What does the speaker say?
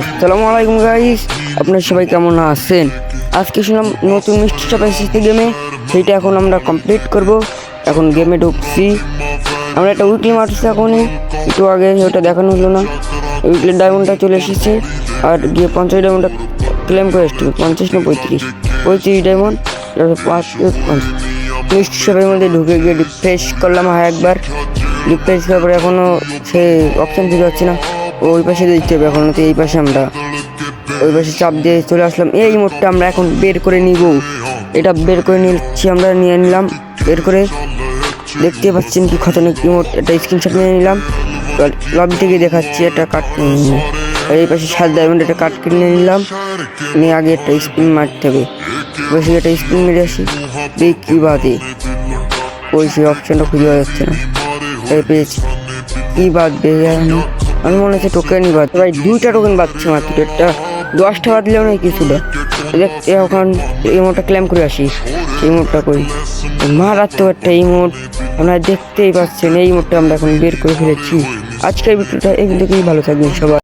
আসসালামু আলাইকুম গাইস আপনার সবাই কেমন আছেন? আজকে শুনলাম নতুন মিষ্টি শপ এসেছে গেমে সেইটা এখন আমরা কমপ্লিট করব। এখন গেমে ঢুকছি। আমরা একটা উইকলি মারছি এখনই একটু আগে ওটা দেখানো হলো না। উইকলি ডায়মন্ডটা চলে এসেছে। আর গিয়ে পঞ্চাশ ডায়মন্ডটা ক্লেম করে এসেছিল পঞ্চাশ না পঁয়ত্রিশ? পঁয়ত্রিশ ডায়মন্ড পাঁচ মিষ্টি শপের মধ্যে ঢুকে গিয়ে রিফ্রেশ করলাম হয় একবার রিফ্রেশ করার পরে এখনও সে অপশান দিতে পারছে না। ওই পাশে দিতে হবে এখনও তো এই পাশে আমরা। ওই পাশে চাপ দিয়ে চলে আসলাম। এই মোটটা আমরা এখন বের করে নিব। এটা বের করে নিচ্ছি আমরা, নিয়ে নিলাম, বের করে। দেখতে পাচ্ছেন কি খতরনাক ইমোট এটা স্ক্রিনশট নিয়ে নিলাম। লবি থেকে দেখাচ্ছি এটা কাট আর এই পাশে সাত ডায়মন্ড একটা কাট কিনে নিলাম। নিয়ে আগে একটা স্পিন মারতে হবে। বসে একটা স্পিন মেরে আসি। দেখি কী বাদে। ওই সেই অপশনটা খুঁজে পাওয়া যাচ্ছে না। এই পেয়েছি। কী বাদ দিয়ে আমি মনে হচ্ছে টোকেনই বাড়ছে ভাই, দুইটা টোকেন বাড়ছে মাত্র, একটা দশটা বাদলেও নয় কিছুটা দেখ এখন মোটটা ক্লেম করে আসি এই মোটটা করি মারাত্মক একটা এই মোট আপনারা দেখতেই পাচ্ছেন, এই মোটটা আমরা এখন বের করে ফেলেছি। আজকের ভিডিওটা এই ভালো থাকবেন সবাই।